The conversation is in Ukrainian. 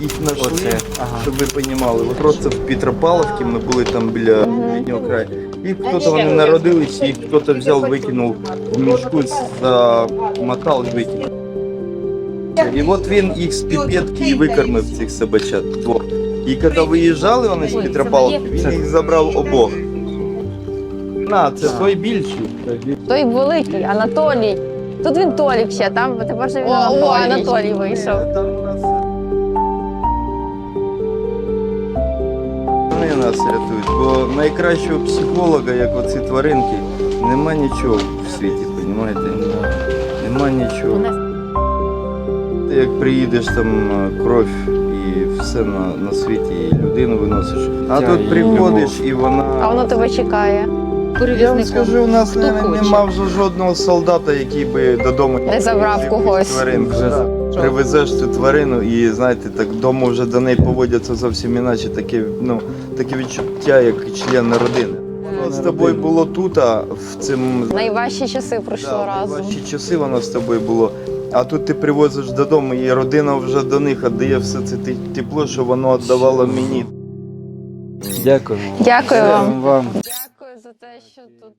їх знайшли, Оце, ага. щоб ви розуміли. От Просто в Петропавловці ми були там біля літнього краю. І хтось вони народились, і хтось взяв, викинув в мішку, замотав і викинув. І от він їх з піпетки і викормив цих собачат. І коли виїжджали вони з Петропавловки, він їх забрав обох. На, це той більший. Той великий, Анатолій. Тут він Толік ще, там тепер же він Анатолій. Анатолій вийшов. Вони нас рятують, бо найкращого психолога, як оці тваринки, нема нічого в світі, розумієте? Нема нічого. Ти як приїдеш там е, кров і все на, на світі, і людину виносиш. А тут приходиш і вона. А воно тебе чекає. Я вам скажу, у нас Хто не, хоче. нема вже жодного солдата, який би додому Не забрав когось. тваринку. Вже Да. Привезеш цю тварину і знаєте, так вдома вже до неї поводяться зовсім іначе, таке, ну, таке відчуття, як член родини. Воно з тобою було тут, а в цим Найважчі часи пройшло Да, разом. Важчі часи воно з тобою було. А тут ти привозиш додому, і родина вже до них віддає все це те- тепло, що воно віддавало мені. Дякуємо. Дякую вам. вам. За те, що тут